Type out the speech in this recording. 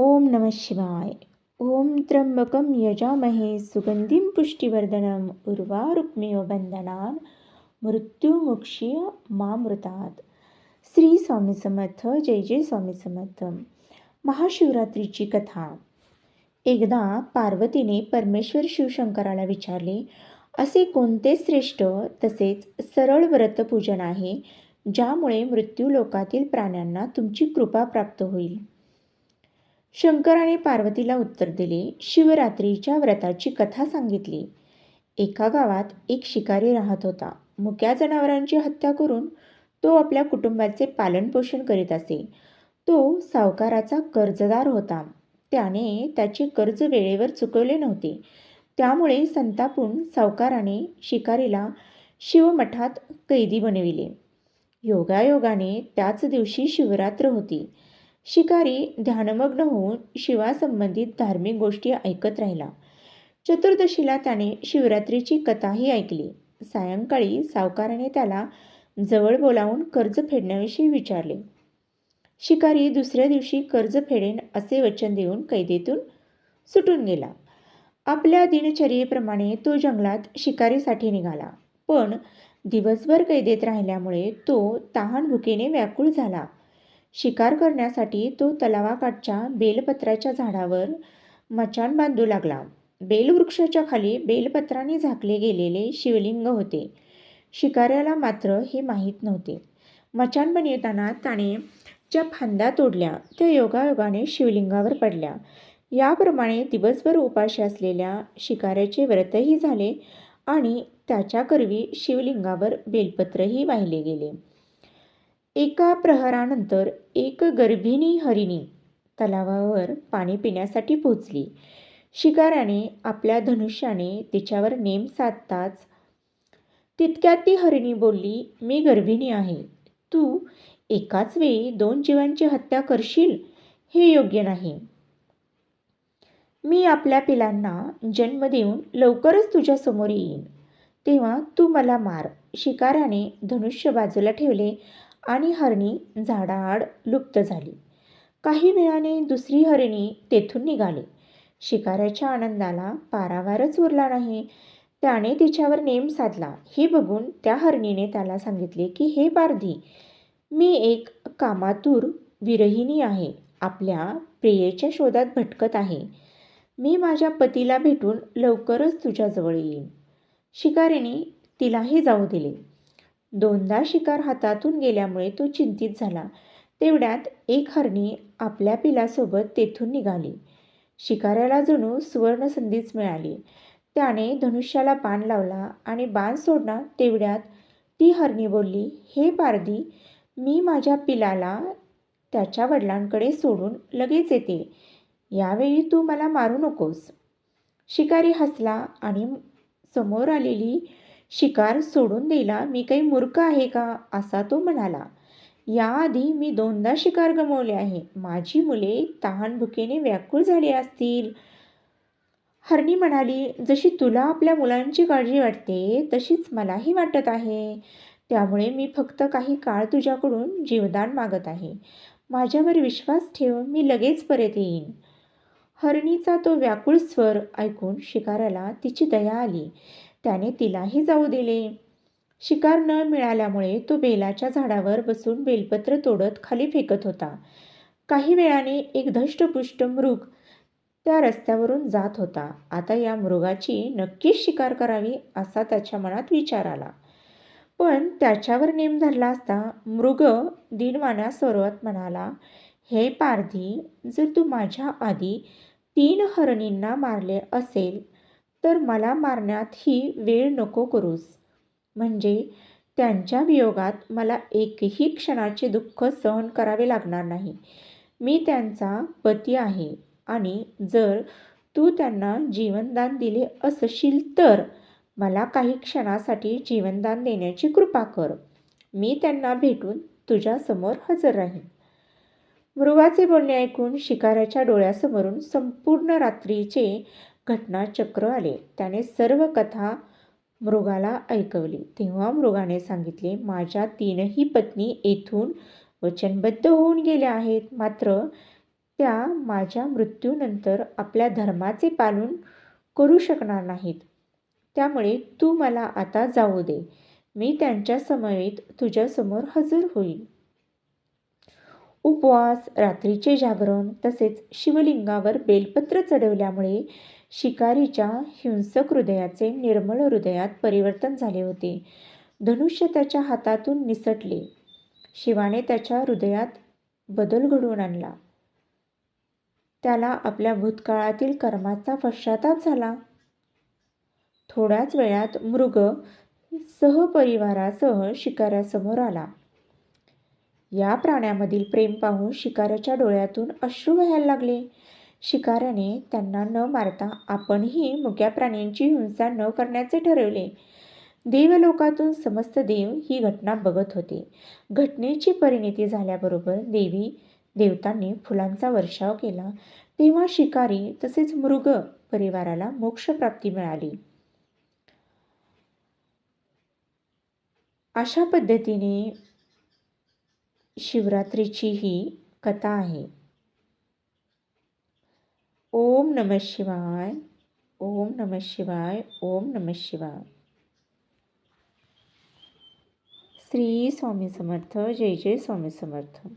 ओम नम शिवाय। ओम त्र्यंबकम यजामहे सुगंधिं पुष्टिवर्धनम् उर्वारुक्मिव बंधनान मृत्युमुक्षीय मामृतात। श्री स्वामी समर्थ जय जय स्वामी समर्थ। महाशिवरात्रीची कथा। एकदा पार्वतीने परमेश्वर शिवशंकराला विचारले असे कोणते श्रेष्ठ तसेच सरळ व्रतपूजन आहे ज्यामुळे मृत्यू लोकातील प्राण्यांना तुमची कृपा प्राप्त होईल? शंकराने पार्वतीला उत्तर दिले शिवरात्रीच्या व्रताची कथा सांगितली. एका गावात एक शिकारी राहत होता. मुक्या जनावरांची हत्या करून तो आपल्या कुटुंबाचे पालनपोषण करीत असे. तो सावकाराचा कर्जदार होता. त्याने त्याचे कर्ज वेळेवर चुकवले नव्हते. त्यामुळे संतापून सावकाराने शिकारीला शिवमठात कैदी बनविले. योगायोगाने त्याच दिवशी शिवरात्र होती. शिकारी ध्यानमग्न होऊन शिवासंबंधित धार्मिक गोष्टी ऐकत राहिला. चतुर्दशीला त्याने शिवरात्रीची कथाही ऐकली. सायंकाळी सावकाराने त्याला जवळ बोलावून कर्ज फेडण्याविषयी विचारले. शिकारी दुसऱ्या दिवशी कर्ज फेडेन असे वचन देऊन कैदेतून सुटून गेला. आपल्या दिनचर्येप्रमाणे तो जंगलात शिकारीसाठी निघाला. पण दिवसभर कैदेत राहिल्यामुळे तो तहान भुकेने व्याकुळ झाला. शिकार करण्यासाठी तो तलावाकाठच्या बेलपत्राच्या झाडावर मचान बांधू लागला. बेलवृक्षाच्या खाली बेलपत्राने झाकले गेलेले शिवलिंग होते. शिकाऱ्याला मात्र हे माहीत नव्हते. मचान बनवताना त्याने ज्या फांद्या तोडल्या त्या योगायोगाने शिवलिंगावर पडल्या. याप्रमाणे दिवसभर उपाशी असलेल्या शिकाऱ्याचे व्रतही झाले आणि त्याच्याकरवी शिवलिंगावर बेलपत्रही वाहिले गेले. एका प्रहरानंतर एक गर्भिणी हरिणी तलावावर पाणी पिण्यासाठी पोचली शिकाऱ्याने आपल्या धनुष्याने तिच्यावर नेम साधताच तितक्यात ती हरिणी बोलली मी गर्भिणी आहे. तू एकाच वेळी दोन जीवांची हत्या करशील? हे योग्य नाही. मी आपल्या पिलांना जन्म देऊन लवकरच तुझ्या समोर येईन. तेव्हा तू मला मार. शिकाऱ्याने धनुष्य बाजूला ठेवले. आणि हरणी झाडाआड लुप्त झाली. काही वेळाने दुसरी हरिणी तेथून निघाली. शिकाऱ्याच्या आनंदाला पारावारच उरला नाही. त्याने तिच्यावर नेम साधला. हे बघून त्या हरणीने त्याला सांगितले की हे पारधी मी एक कामातूर विरहिणी आहे. आपल्या प्रियेच्या शोधात भटकत आहे. मी माझ्या पतीला भेटून लवकरच तुझ्याजवळ येईन. शिकारीने तिलाही जाऊ दिले. दोनदा शिकार हातातून गेल्यामुळे तो चिंतित झाला. तेवढ्यात एक हरणी आपल्या पिलासोबत तेथून निघाली. शिकाऱ्याला जणू सुवर्णसंधीच मिळाली. त्याने धनुष्याला बाण लावला आणि बाण सोडणार तेवढ्यात ती हरणी बोलली हे पारधी मी माझ्या पिलाला त्याच्या वडिलांकडे सोडून लगेच येते. यावेळी तू मला मारू नकोस. शिकारी हसला आणि समोर आलेली शिकार सोडून द्यायला मी काही मूर्ख आहे का? असा तो म्हणाला. याआधी मी दोनदा शिकार गमवले आहे. माझी मुले तहानभुकेने व्याकुळ झाली असतील. हरणी म्हणाली जशी तुला आपल्या मुलांची काळजी वाटते तशीच मलाही वाटत आहे. त्यामुळे मी फक्त काही काळ तुझ्याकडून जीवदान मागत आहे. माझ्यावर विश्वास ठेव मी लगेच परत येईन. हरणीचा तो व्याकुळ स्वर ऐकून शिकाराला तिची दया आली. त्याने तिलाही जाऊ दिले. शिकार न मिळाल्यामुळे तो बेलाच्या झाडावर बसून बेलपत्र तोडत खाली फेकत होता. काही वेळाने एक धष्टपुष्ट मृग त्या रस्त्यावरून जात होता. आता या मृगाची नक्कीच शिकार करावी असा त्याच्या मनात विचार आला. पण त्याच्यावर नेम धरला असता मृग दिनवाना स्वरूपात म्हणाला हे पारधी जर तू माझ्या आधी तीन हरणींना मारले असेल तर मला मारण्यात ही वेळ नको करूस. म्हणजे त्यांच्या वियोगात मला एकही क्षणाचे दुःख सहन करावे लागणार नाही. मी त्यांचा पती आहे आणि जर तू त्यांना जीवनदान दिले असशील तर मला काही क्षणासाठी जीवनदान देण्याची कृपा कर. मी त्यांना भेटून तुझ्यासमोर हजर राहीन. मृगाचे बोलणे ऐकून शिकाऱ्याच्या डोळ्यासमोरून संपूर्ण रात्रीचे घटनाचक्र आले. त्याने सर्व कथा मृगाला ऐकवली. तेव्हा मृगाने सांगितले माझ्या तीनही पत्नी येथून वचनबद्ध होऊन गेल्या आहेत. मात्र त्या माझ्या मृत्यूनंतर आपल्या धर्माचे पालन करू शकणार नाहीत. त्यामुळे तू मला आता जाऊ दे. मी त्यांच्या समवेत तुझ्यासमोर हजर होईल उपवास रात्रीचे जागरण तसेच शिवलिंगावर बेलपत्र चढवल्यामुळे शिकारीच्या हिंसक हृदयाचे निर्मळ हृदयात परिवर्तन झाले होते. धनुष्य त्याच्या हातातून निसटले. शिवाने त्याच्या हृदयात बदल घडवून आणला. त्याला आपल्या भूतकाळातील कर्माचा पश्चाताप झाला. थोड्याच वेळात मृग सहपरिवारासह शिकाऱ्यासमोर आला. या प्राण्यामधील प्रेम पाहून शिकाऱ्याच्या डोळ्यातून अश्रू व्हायला लागले. शिकाऱ्याने त्यांना न मारता आपणही मुक्या प्राण्यांची हिंसा न करण्याचे ठरवले. देवलोकातून समस्त देव ही घटना बघत होते. घटनेची परिणिती झाल्याबरोबर देवी देवतांनी फुलांचा वर्षाव केला. तेव्हा शिकारी तसेच मृग परिवाराला मोक्षप्राप्ती मिळाली. अशा पद्धतीने शिवरात्रीची ही कथा आहे. ओम नम शिवाय, ओम नम शिवाय, ओम नम शिवाय. श्री स्वामी समर्थ, जय जय स्वामी समर्थ.